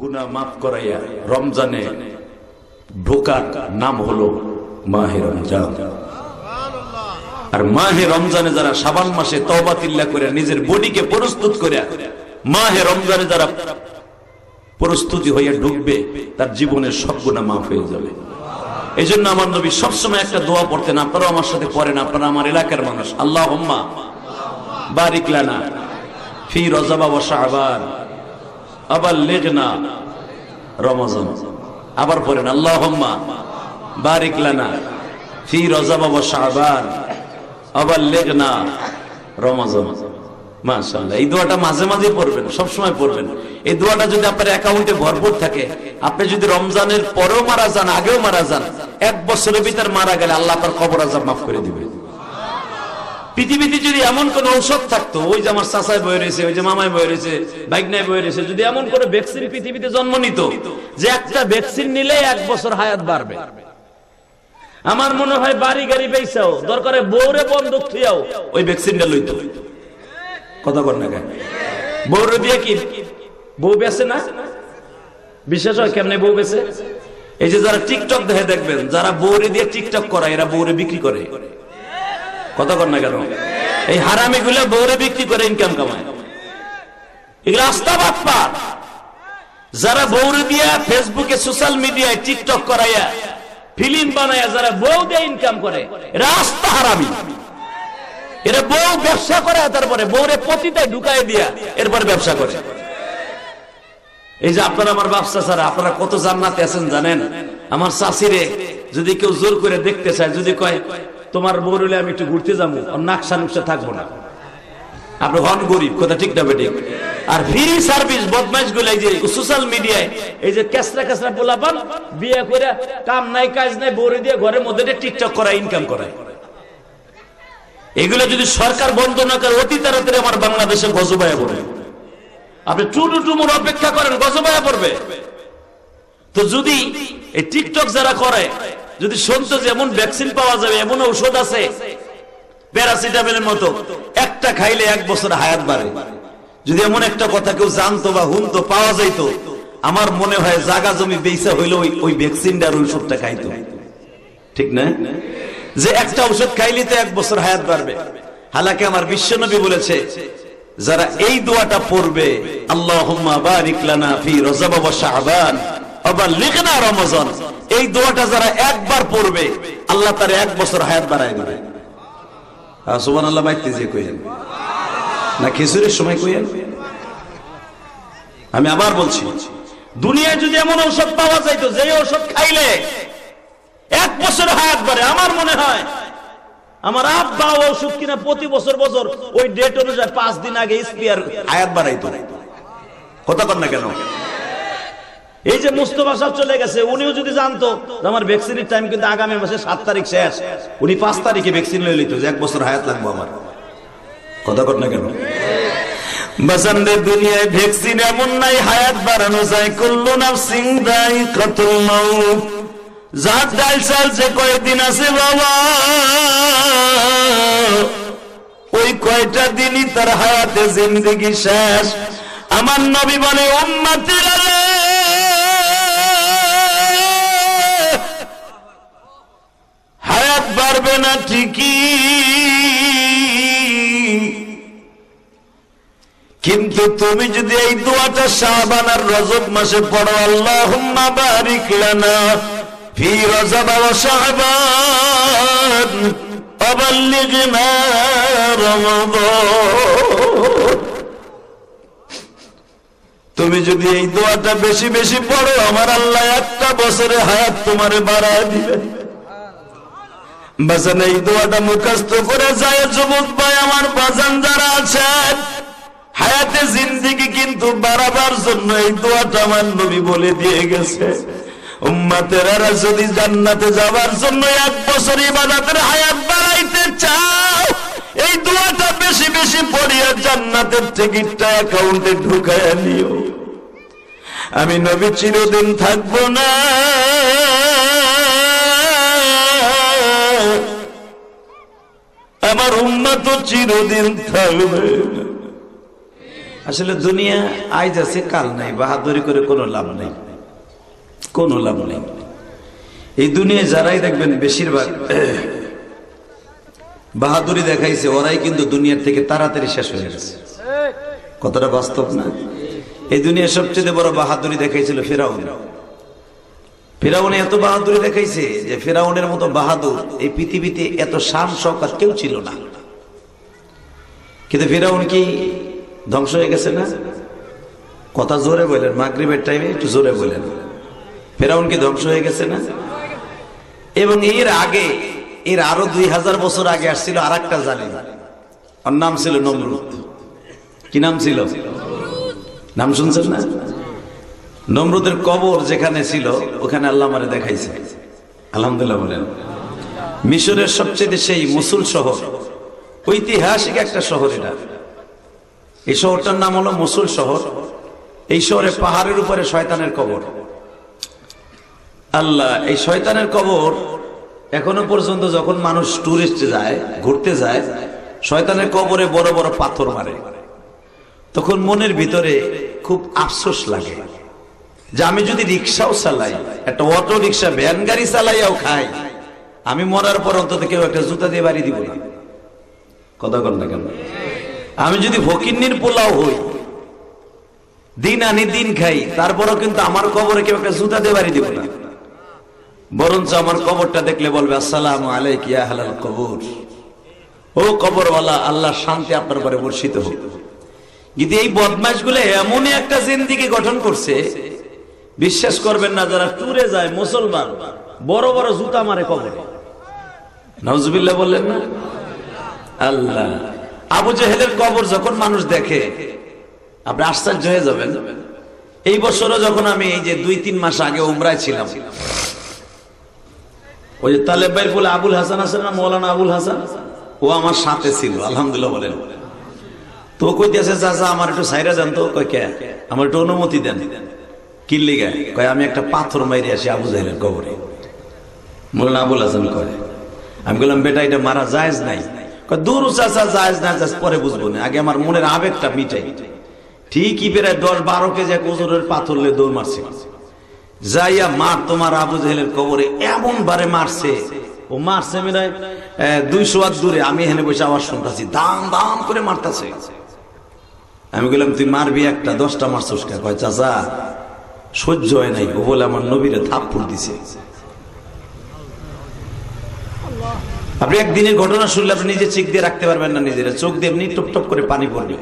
গুনা মাফ করাইয়া রমজানে ঢোকার নাম হলো মাহে রমজান। আর মাহে রমজানে যারা সাবান মাসে তওবা তিল্লা করে নিজের বডিকে প্রস্তুত করে মাহে রমজানে যারা প্রস্তুতি হইয়া ঢুকবে, তার জীবনের সব গুণা মাফ হয়ে যাবে। এই জন্য আমার নবী সবসময় একটা দোয়া পড়তেন, আপনারাও আমার সাথে পড়েন, আপনারা আমার এলাকার মানুষ আল্লাহ বারিক লানা ফি রজাবা বসা শাবান। আবার লেগনা রমজান। আবার পড়েন আল্লাহ বারিক লানা ফি ওয়া শাবান। আবার লেগনা রমজান। এই দোয়াটা মাঝে মাঝে পড়বেন সব সময় পড়বেন। এই দোয়াটা যদি আপনার অ্যাকাউন্টে ভরপুর থাকে, আপনি যদি রমজানের পরেও মারা যান, আগেও মারা যান, এক বছরের ভিতর মারা গেলে আল্লাহ আপনার কবর আজাব মাফ করে দিবে পৃথিবীতে যদি এমন কোন ঔষধ থাকতো, ওই যে আমার চাচায় বয়ে রয়েছে, ওই যে মামায় বয়ে রয়েছে বাইকনায় বয়ে রয়েছে, যদি এমন কোন ভ্যাকসিন পৃথিবীতে জন্ম নিত, যে একটা ভ্যাকসিন নিলে এক বছর হায়াত বাড়বে। আমার মনে হয় বাড়ি গাড়ি পেয়েছাও দরকারে বউরে বন্দুক থুয়াও ওই ভ্যাকসিনটা লইত। কথা কর না কেন? বউরে দিয়ে কি? বউ বেছে না? বিশেষ হয় কেমনে বউ বেছে এই যে যারা টিকটক দেখে দেখবেন, যারা বউরে দিয়ে টিকটক করায়, এরা বউরে বিক্রি করে। কথা কর না কেন এই হারামি গুলা বউরে বিক্রি করে ইনকাম কামায়। এগুলো আস্থা যারা বউরে দিয়া ফেসবুকে সোশ্যাল মিডিয়ায় টিকটক করাইয়া ফিল্ম বানায়া যারা বউ দিয়ে ইনকাম করে, এরা আস্থা হারামি। এরা বউ ব্যবসা করে, তারপরে বউরে পতিতায় ঢুকাই দিয়া এরপরে ব্যবসা করে। এই যে আপনারা আমার ব্যবসা ছাড়া আপনারা কত জান্নাতে আছেন জানেন? আমার চাষিরে যদি কেউ জোর করে দেখতে চায়, যদি কয় তোমার বউরলে আমি একটু ঘুরতে যাব নাকশা নুকশা থাকব না। আপনি হন গরিব, কথা ঠিক না বেঠিক। আর ফ্রি সার্ভিস বদমাইশগুলো যে সোশ্যাল মিডিয়ায়, এই যে ক্যাসরা ক্যাসরা পোলাপান বিয়ে করে কাম নাই, কাজ নাই, বউরে দিয়ে ঘরের মধ্যে টিকটক করা ইনকাম করায়। এগুলো যদি সরকার বন্ধ না করে, অতি তাড়াতাড়ি আমার বাংলাদেশে গজবায়া পড়বে। আপনি টুটু টুমুর অপেক্ষা করেন, গজবায়া পড়বে। তো যদি এই টিকটক যারা করে যদি শুনতো যে এমন ভ্যাকসিন পাওয়া যাবে, এমন ঔষধ আছে, প্যারাসিটামলের মতো, একটা খাইলে এক বছর হায়াত বাড়ে। যদি এমন একটা কথা কেউ জানতো বা হুনতো, পাওয়া যাইতো, আমার মনে হয় জাগা জমি বেসা হইল ওই ভ্যাকসিনটার ঔষধটা খাইতো। ঠিক না? যে একটা ঔষধ খাইলে তো এক বছর হায়াত বাড়বে। হালাকে আমার বিশ্বনবী বলেছে, যারা এই দোয়াটা পড়বে, আল্লাহুম্মা বারিক লানা ফি রজব শাবান আবার লিখনা রমজান এই দোয়াটা যারা একবার পড়বে, আল্লাহ তার এক বছর হায়াত বাড়ায় দিবে। সুবহানাল্লাহ বাইতে যে কইেন না, খিচুড়ির সময় কইেন আমি আবার বলছি, দুনিয়ায় যদি এমন ঔষধ পাওয়া যাইতো যে ঔষধ খাইলে এক বছর হায়াত বাড়ে, আমার মনে হয়, আমার আব্বা ওষুধ কিনা প্রতি বছর বছর ওই ডেট অনুযায়ী পাঁচ দিন আগে স্পিয়ার হায়াত বাড়াইতো। কথা কর না কেন? এই যে মুস্তফা সাহেব চলে গেছে, উনিও যদি জানতো আমার ভ্যাকসিনের টাইম কিন্তু আগামী মাসে সাত তারিখ শেষ, উনি পাঁচ তারিখে ভ্যাকসিন লয়ে লিত এক বছর হায়াত লাগবো আমার। কথা না কেন? দুনিয়ায় ভ্যাকসিন এমন নাই, হায়াত বাড়ানো যায়। মাউত। যার ডাল যে কয়েকদিন আছে বাবা, ওই কয়টা দিনই তার হায়াতে জিন্দগি শেষ। আমার নবী বলে, উম্মাতের হায়াত বাড়বে না ঠিকই। কিন্তু তুমি যদি এই দোয়াটা শাবান আর রজব মাসে পড়ো, আল্লাহুম্মা বারিক লানা ফি রজব শাবান, অবাল্লিগনা রমাদান। তুমি যদি এই দোয়াটা বেশি বেশি পড়ো, আমার আল্লাহ একটা বছরে হায়াত তোমারে বাড়ায় দিবে। বাজান এই দোয়াটা করে যায় যুবক ভাই, আমার বাজান যারা আছেন, হায়াতে জিন্দিগি কিন্তু বাড়াবার জন্য এই দোয়াটা আমার নবী বলে দিয়ে গেছে। যদি জান্নাতে যাবার জন্য এক বছর ইবাদতের হায়াত বাড়াইতে চাও, এই দোয়াটা বেশি বেশি পড়িয়া জান্নাতের টিকিটটা অ্যাকাউন্টে ঢুকায় নিও। আমি নবী চিরদিন থাকব না। আমার উম্মা তো চিরদিন থাকবে। আসলে দুনিয়া আইজ আছে, কাল নাই, বাহাদুরি করে কোনো লাভ নেই। কোনো লাভ নেই। এই দুনিয়ায় যারাই দেখবেন, বেশিরভাগ বাহাদুরি দেখাইছে, ওরাই কিন্তু দুনিয়ার থেকে তাড়াতাড়ি শেষ হয়ে গেছে। কতটা বাস্তব না? এই দুনিয়ার সবচেয়ে বড় বাহাদুরি দেখাইছিল ফেরাউন। ফেরাউনে এত বাহাদুরি দেখাইছে যে ফেরাউনের মতো বাহাদুর এই পৃথিবীতে এত শান শওকাত কেউ ছিল না। কিন্তু ফেরাউন কি ধ্বংস হয়ে গেছে না? কথা জোরে বলেন, মাগরিবের টাইমে একটু জোরে বলেন। ফেরাউন কি ধ্বংস হয়ে গেছে না? এবং এর আগে, এর আরও দুই হাজার বছর আগে আসছিল আর একটা জালিম। ওর নাম ছিল নমরুদ। কি নাম ছিল? নাম শুনছেন না? নমরুদের কবর যেখানে ছিল, ওখানে আল্লাহ মারে দেখাইছে। আলহামদুলিল্লাহ বলেন। মিশরের সবচেয়ে সেই মুসুল শহর। ঐতিহাসিক একটা শহর এটা। এই শহরটার নাম হলো মুসুল শহর। এই শহরে পাহাড়ের উপরে শয়তানের কবর। আল্লাহ, এই শয়তানের কবর এখনও পর্যন্ত যখন মানুষ টুরিস্ট যায়, ঘুরতে যায়, শয়তানের কবরে বড় বড় পাথর মারে। তখন মনের ভিতরে খুব আফসোস লাগে। যে আমি যদি রিক্সাও চালাই, একটা অটো রিক্সা ভ্যান গাড়ি চালাইয়াও খাই, আমি মরার পর অন্তত কেউ একটা জুতা দিয়ে বাড়ি দিব না। কথা কর না কেন? আমি যদি ফকিন্নির পোলাও হই, দিন আনি দিন খাই, তারপরও কিন্তু আমার কবরে কেউ একটা জুতা দিয়ে বাড়ি দিব না। বরঞ্চ আমার কবরটা দেখলে বলবে, আসসালাম আলাইক ইয়া হালাল কবর। ও কবরওয়ালা আল্লাহ শান্তি আপনার পরে বর্ষিত হোক। কিন্তু এই বদমাসগুলো এমনই একটা জিন্দিগি গঠন করছে বিশ্বাস করবেন না যারা টুরে যায় মুসলমান, বড় বড় জুতা মারে কবরে। নজবিল্লা বললেন না? আল্লাহ। আবু জেহেলের কবর যখন মানুষ দেখে, আপনি আশ্চর্য হয়ে যাবেন। এই বছরও যখন আমি এই যে দুই তিন মাস আগে উমরায় ছিলাম, ওই যে তালেব ভাইয়ের বলে আবুল হাসান আছে না, মৌলানা আবুল হাসান? ও আমার সাথে ছিল, আলহামদুলিল্লাহ বলেন। তো কইতেছে চাচা, আমার একটু সাইরা দেন তো। কয়, কে? আমার একটু অনুমতি দেন। কিল্লি গায়ে কয়, আমি একটা পাথর মাইরে আসি আবু জাহেলের কবরে। মৌলানা আবুল হাসান কয়, আমি বললাম, বেটা, এটা মারা জায়েজ নাই। দূর চাচা, জায়েজ না, জায়েজ পরে বুঝব না। আগে আমার মনের আবেগটা মিটাই। ঠিকই বেড়ায় দশ বারো কেজি এক ওজনের পাথর লে দৌড় মারছে। যাইয়া মার তোমার আবু জাহেলের কবরে এমন বারে মারছে। ও মারছে মেরায় দুইশো হাত দূরে। আমি এখানে বসে আবার শুনতেছি, দাম দাম করে মারতেছে। আমি বললাম, তুই মারবি একটা, দশটা মারছিস কয়, চাচা সহ্য হয় নাই ও বলে আমার নবীরে থাপ্পড় দিছে। আপনি একদিনের ঘটনা শুনলে আপনি নিজে চেক দিয়ে রাখতে পারবেন না নিজের, চোখ দিয়ে এমনি টপ করে পানি পড়বে।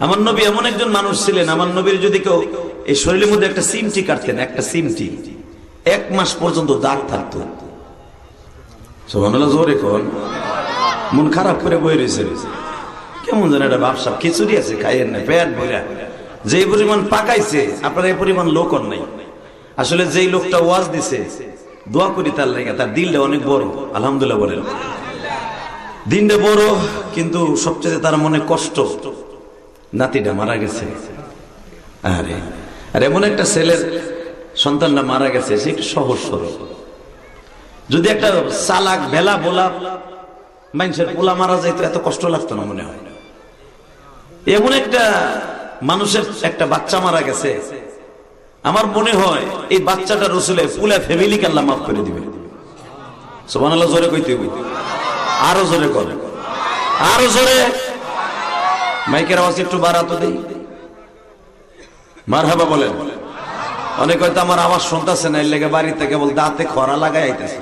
আমার নবী এমন একজন মানুষ ছিলেন, আমার নবীর যদি কেউ এই শরীরের মধ্যে একটা সিমটি কাটতেন, একটা সিমটি, এক মাস পর্যন্ত দাগ থাকতো। জোরে কোন। মন খারাপ করে বই রয়েছে। কেমন যেন একটা ব্যবসা খিচুড়ি আছে, খাইয়েন না, পেট ভরা। যে পরিমাণ পাকাইছে, আপনার এই পরিমাণ লোকন নাই। আসলে যেই লোকটা ওয়াজ দিছে, দোয়া করি তার লাগে, তার দিলটা অনেক বড়, আলহামদুলিল্লাহ বলেন। দিনটা বড়, কিন্তু সবচেয়ে তার মনে কষ্ট, নাতিটা মারা গেছে। আরে, আর এমন একটা ছেলের সন্তানটা মারা গেছে, সে একটু সহজ সরল। যদি একটা চালাক বেলা বোলা মানুষের পোলা মারা যাইতো, এত কষ্ট লাগতো না মনে হয়। এমন একটা মানুষের একটা বাচ্চা মারা গেছে। আমার মনে হয় এই বাচ্চাটা রসুলে পুলা ফ্যামিলিকে আল্লাহ মাফ করে দিবে। জোরে কইতে হইবে। আরও জোরে করে। আরও জোরে। মাইকের আওয়াজ একটু বাড়াতো দেই। মার হাবা বলেন। অনেক হয়তো আমার আওয়াজ শুনতেছে না, এর লেগে বাড়িতে কেবল দাঁতে খরা লাগাই আইতেছে।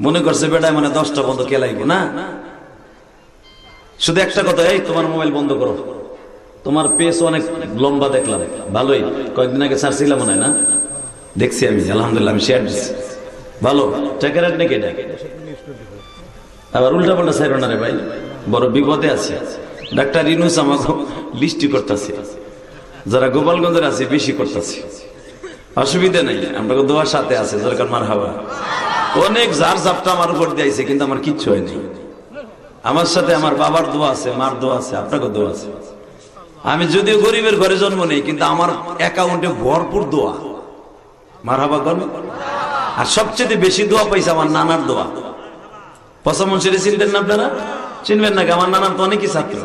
মনে করছে বেটায় মানে দশটা বন্ধ কেলাইব, না? শুধু একটা কথা, এই তোমার মোবাইল বন্ধ করো। তোমার পেস অনেক লম্বা দেখলাম। ভালোই। কয়েকদিন আগে ছাড়ছিলাম মনে হয়, না? দেখছি আমি, আলহামদুলিল্লাহ, আমি শেয়ার দিচ্ছি ভালো। টাকা নাকি এটা? আবার উল্টা পাল্টা সাইর না রে ভাই। বড় বিপদে আছে। ডাক্তার ইনুস আমাকে লিস্টি করতেছে। যারা গোপালগঞ্জের আছে, বেশি করতেছে। অসুবিধা নেই, আমরা দোয়ার সাথে আছে, দরকার মার হাওয়া অনেক জার ঝাপটা আমার উপর দিয়েছে কিন্তু আমার কিচ্ছু হয়নি আমার সাথে আমার বাবার দোয়া আছে, মার দোয়া আছে, আপনাকে দোয়া আছে। আমি যদিও গরিবের ঘরে জন্ম নেই, কিন্তু আমার অ্যাকাউন্টে ভরপুর দোয়া। মার হাবা করবে আর সবচেয়ে বেশি দোয়া পাইছে আমার নানার দোয়া। পসামন সেরে চিনতেন না আপনারা? চিনবেন নাকি আমার নানার তো অনেকই ছাত্র।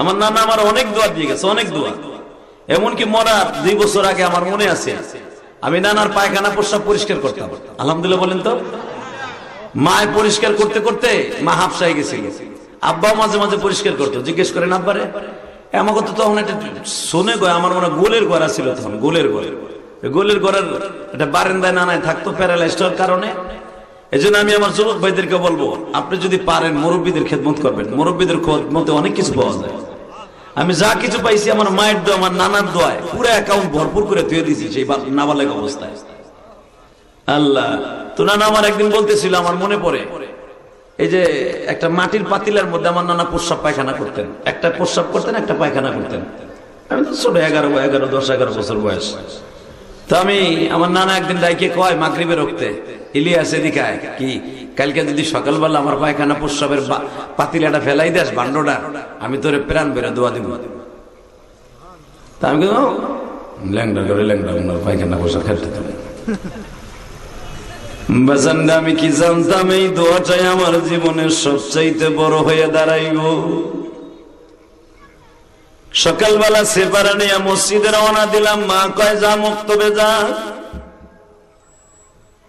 আমার নানা আমার অনেক দোয়া দিয়ে গেছে, অনেক দোয়া। এমনকি মরার দুই বছর আগে আমার মনে আছে, আমি নানার পায়খানা প্রস্রাব পরিষ্কার করতাম। আলহামদুলিল্লাহ বলেন তো। মায় পরিষ্কার করতে করতে মা হাফসাই গেছিল। আব্বা মাঝে মাঝে পরিষ্কার করতো। জিজ্ঞেস করেন, আব্বারে আমাকে তো তখন একটা শোনে গো, আমার মনে গোলের গড়া ছিল তখন, গোলের গড় গোলের গড়ার একটা বারেন্দায় নানায় থাকতো কারণে। এই আমি আমার যুবক ভাইদেরকে বলব, আপনি যদি পারেন, মুরব্বীদের খেদমত করবেন। মুরব্বীদের মধ্যে অনেক কিছু পাওয়া যায়। আমি যা কিছু পাইছি, আমার মায়ের দোয়া, আমার নানার দোয়ায় পুরো অ্যাকাউন্ট ভরপুর করে ধুয়ে দিয়েছি সেই নাবালেগ অবস্থায়। আল্লাহ, তো নানা আমার একদিন বলতেছিল, আমার মনে পড়ে এই যে একটা মাটির পাতিলার মধ্যে আমার নানা প্রস্রাব পায়খানা করতেন। একটা প্রস্রাব করতেন, একটা পায়খানা করতেন। আমি তো ছোট, এগারো এগারো, দশ, এগারো বছর বয়স। তো আমি, আমার নানা একদিন ডাইকে কয়, মাগরিবে রক্তে। ইলিয়াস, এদিকে কি? কালকে যদি সকালবেলা আমার পায়খানা প্রস্রাবের পাতিলাটা ফেলাই দেস ভান্ডটা আমি তোরে প্রাণ বেরো দোয়া দিব। তা আমি ল্যাংডা করে ল্যাংডা পায়খানা প্রস্রাব খেলতে বাজানটা আমি কি জানতাম এই দোয়াটাই আমার জীবনের সবচাইতে বড় হয়ে দাঁড়াইব। সকালবেলা সেপারা নিয়ে মসজিদে রওনা দিলাম, মা কয়, যা মুক্তবে যা।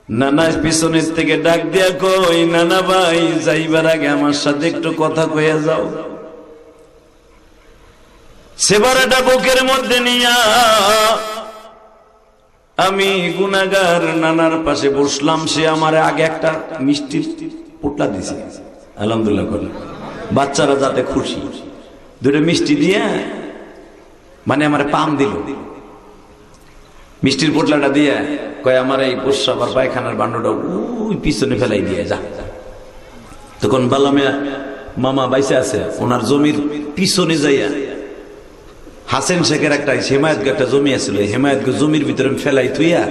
নানা পিছনের থেকে ডাক দিয়া কই নানা ভাই, যাইবার আগে আমার সাথে একটু কথা কইয়া যাও। সেবারাটা বুকের মধ্যে নিয়া আমি গুনাগার নানার পাশে বসলাম, সে আমার আগে একটা মিষ্টির পোটলা দিছে। আলহামদুলিল্লাহ করে। বাচ্চারা যাতে খুশি। দুটো মিষ্টি দিয়ে মানে আমার পাম দিল। মিষ্টির পোটলাটা দিয়ে কয়, আমার এই পোষা আর পায়খানার বান্ডটা ওই পিছনে ফেলাই দিয়ে যা। তখন বালামিয়া মামা বাইসে আছে, ওনার জমির পিছনে যাইয়া হাসেন শেখের একটা হেমায়ত একটা জমি আছিল হেমায়ত জমির ভিতরে ফেলাই থুইয়া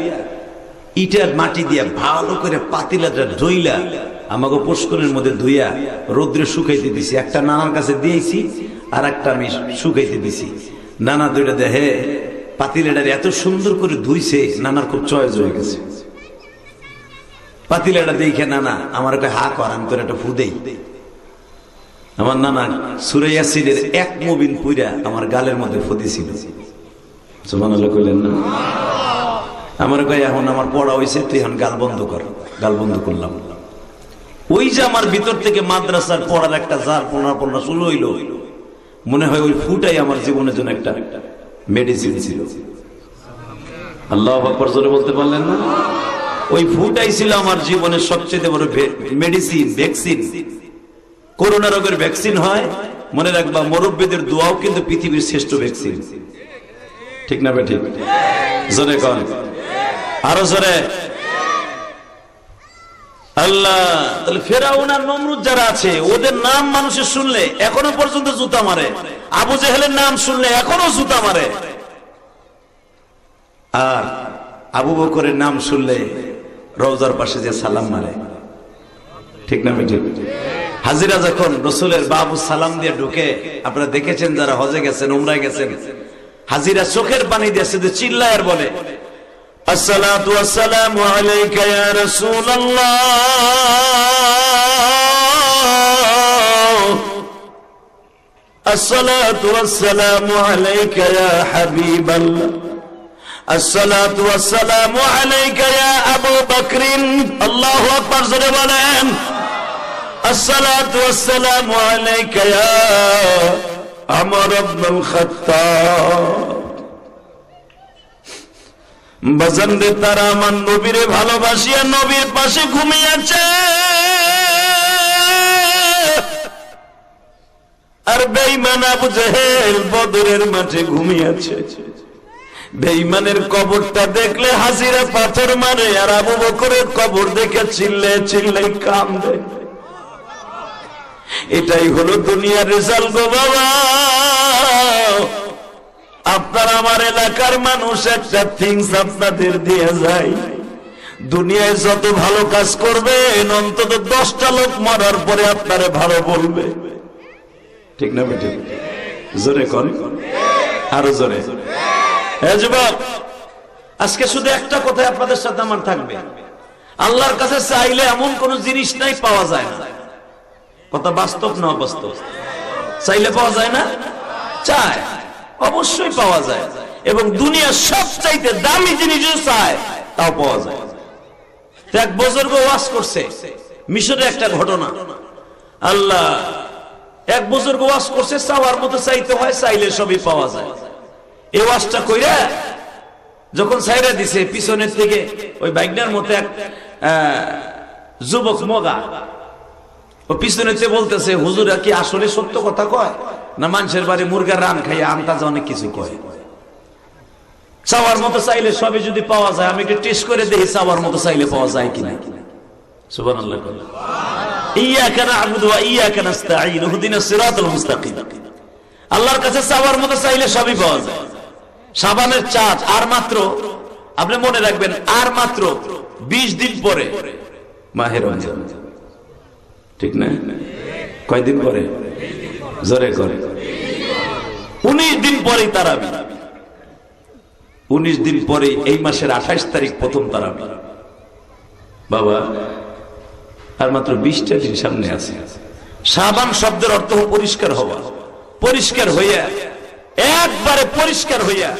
ইটার মাটি দিয়া ভালো করে পাতিলাটা ধুইলা আমাকে পুষ্করের মধ্যে ধুইয়া রৌদ্রে শুকাইতে দিছি। একটা নানার কাছে দিয়েছি আর একটা আমি শুকাইতে দিছি। নানা দুইটা দেহে পাতিলাটার এত সুন্দর করে ধুইছে, নানার খুব চয়েস হয়ে গেছে। পাতিলাটা দেখে নানা, আমার হা কর, আমি তোর একটা ফু দেই। আমার নানা সুরাইয়াসিনের এক মুবিন পুইরা আমার গালের মধ্যে ফদিছিল কইলেন না? আমার কই এখন আমার পড়া হইছে, তুই এখন গাল বন্ধ কর। গাল বন্ধ করলাম। ওই যে আমার ভিতর থেকে মাদ্রাসার পড়ার একটা জার পড়া পড়া শুরু হইল, মনে হয় ওই ফুটাই আমার জীবনের জন্য একটা মেডিসিন ছিল। আল্লাহ আকবর জোরে বলতে পারলেন না? ওই ফুটাই ছিল আমার জীবনের সবচেয়ে বড় মেডিসিন ভ্যাকসিন করোনা রোগের ভ্যাকসিন হয়, মনে রাখবা, মুরব্বীদের দোয়াও কিন্তু পৃথিবীর শ্রেষ্ঠ ভ্যাকসিন ঠিক না ঠিক জোরে কন। আরও জোরে। আল্লাহ, তাহলে ফেরাউন আর নমরুদ যারা আছে, ওদের নাম মানুষের শুনলে, এখনও পর্যন্ত জুতা মারে। আবু জেহেলের নাম শুনলে, এখনও জুতা মারে। আর আবু বকরের নাম শুনলে, রওজার পাশে যে সালাম মারে। ঠিক না ঠিক হাজিরা যখন রসুলের বাবু সালাম দিয়ে ঢুকে, আপনারা দেখেছেন যারা হজে গেছেন, উমরায় গেছেন, হাজিরা চোখের পানি দিয়ে শুধু চিল্লায়ার বলে আসসালাম আসসালামু আলাইকা ইয়া রাসূলুল্লাহ। আসসালাতু আসসালামু আলাইকা ইয়া হাবিবাল্লাহ। আসসালাতু আসসালামু ইয়া আবু বকর আল্লাহু আকবার, জোরে বলেন। الصلاة والسلام عليك يا عمر بن الخطاب বাজানদের তারা আমার নবীরে ভালোবাসিয়া নবীর পাশে ঘুমিয়েছে আর বেইমান আবু জেহেল বদরের মাঠে ঘুমিয়েছে বেইমানের কবরটা দেখলে হাসিরা পাথর মারে আর আবু বকরের কবর দেখে চিল্লে চিল্লে কাম দেয় এটাই হলো দুনিয়ার রেজাল্ট গো বাবা। আপনার আমার এলাকার মানুষ একটা থিংস আপনাদের দিয়ে যায়। দুনিয়ায় যত ভালো কাজ করবেন অন্তত দশটা লোক মরার পরে আপনারে ভালো বলবে। ঠিক না বেটে জোরে কর আরও জোরে। আজকে শুধু একটা কথাই আপনাদের সাথে আমার থাকবে। আল্লাহর কাছে চাইলে এমন কোন জিনিস নাই পাওয়া যায় না। কথা বাস্তব না অবাস্তব? চাইলে পাওয়া যায় না? চায়। অবশ্যই পাওয়া যায়। এবং দুনিয়ার সব চাইতে দামি জিনিস চায়, তাও পাওয়া যায়। এক বুজুর্গ ওয়াজ করছে, মিশরে একটা ঘটনা। আল্লাহ এক বুজুর্গ ওয়াজ করছে, চাওয়ার মতো চাইতে হয়, চাইলে সবই পাওয়া যায়। এই ওয়াজটা কইরা যখন সাইরা দিছে, পিছনের থেকে ওই বাইকটার মতো এক যুবক মগা ও পিছনেতে বলতেছে, হুজুরা কি আসলে সত্য কথা কয়? না মানুষের বাড়ি মুরগার রান খাইয়া আন্তাজ অনেক কিছু কয়? চাওয়ার মতো চাইলে সবই যদি পাওয়া যায়, আমি একটু টেস্ট করে দেখি চাওয়ার মতো চাইলে পাওয়া যায় সাবানের চাঁদ আর মাত্র, আপনি মনে রাখবেন, আর মাত্র 20 দিন পরে মাহের রমজান। ঠিক না? কয়দিন পরে? জোরে করে। উনিশ দিন পরেই তারাবি। উনিশ দিন পরে এই মাসের আঠাইশ তারিখ প্রথম তারাবি। বাবা, আর মাত্র বিশটা দিন সামনে আছে। সাবান শব্দের অর্থ পরিষ্কার হওয়া। পরিষ্কার হইয়া, একবারে পরিষ্কার হইয়া